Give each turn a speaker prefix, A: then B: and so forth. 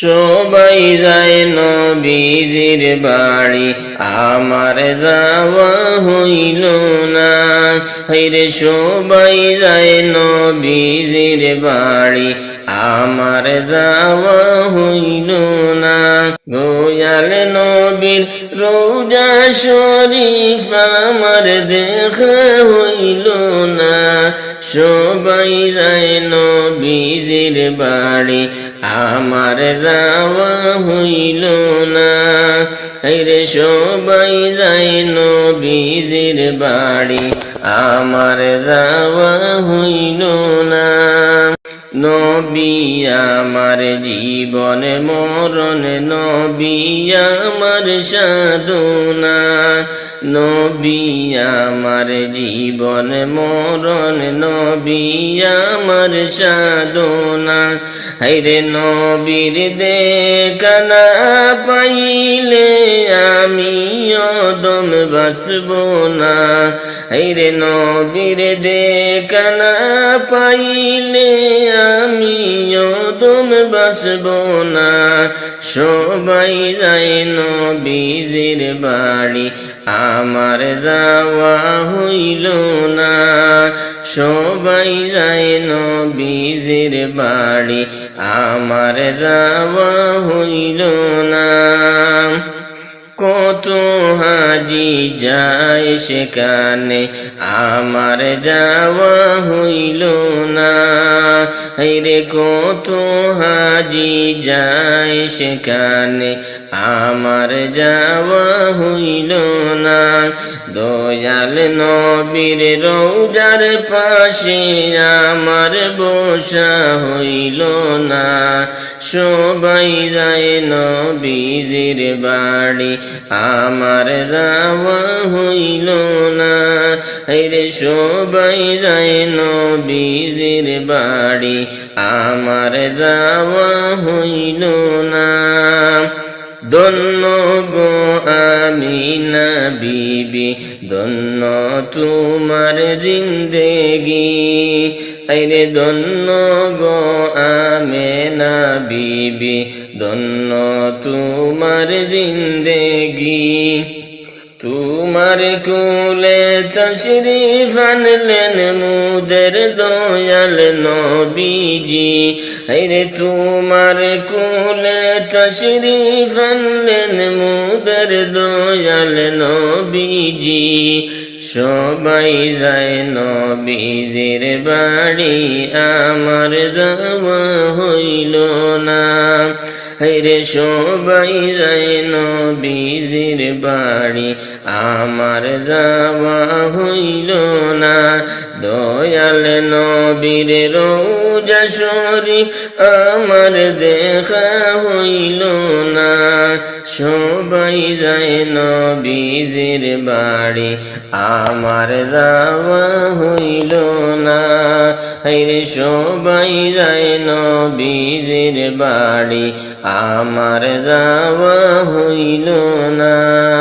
A: সবাই যায় নবীজির বাড়ি। আমার যাওয়া হইল না। হাইরে সবাই যায় নবীজির বাড়ি। আমার যাওয়া হইল না। গোয়াল নবীর রোজা শরীফ আমার দেখা হইল না। সবাই যায় নবীজির বাড়ি। আমার যাওয়া হইল না। রে সবাই যায় নবীজির বাড়ি। আমার যাওয়া হইল না। নবী আমার জীবন মরণ, নবী আমার সাধনা। নবী আমার জীবন মরণ নবী আমার সাধনা। হাইরে নবীর দেখানা পাইলে আমি অদম বাসব না। হাইরে নবীর দেখানা পাইলে আমি অদম বাসব না। সবাই যায় নবীজির বাড়ি, আমার যাওয়া হইল না। সবাই যায় নবীজির বাড়ি, আমার যাওয়া হইল না। কত হাজি যায় সেখানে আমার যাওয়া হইল না রে কত হাজি যায় সেখানে আমার যাওয়া হইল না। দয়াল নবীর রৌজার পাশে আমার বসা হইল না। সবাই যায় নবীজির বাড়ি, আমার যাওয়া হইল না। রে সবাই যায় নবীজির বাড়ি, আমার যাওয়া হইল না। দন্ন গো আমি না বিবি দন্ন তোমার জিন্দেগি। আইরে দন্ন গো আমে না বিবি দন্ন তোমার জিন্দেগি। তোমার কুলে তশরিফ আনলেন মুদের দয়াল নবীজি। রে তোমার কুলে তশরিফ আনলেন মুদের দয়াল নবীজি। সবাই যায় নবীজির বাড়ি, আমার যাওয়া হইল না। রে সবাই যায় নবীজির বাড়ি। আমার যাওয়া হইল না। দয়াল নবীর রৌজা শরীফ আমার দেখা হইল না। সবাই যায় নবীজির বাড়ি। আমার যাওয়া হইল না। হাইরে সবাই যায় নবীজির বাড়ি। আমার যাওয়া হইল না।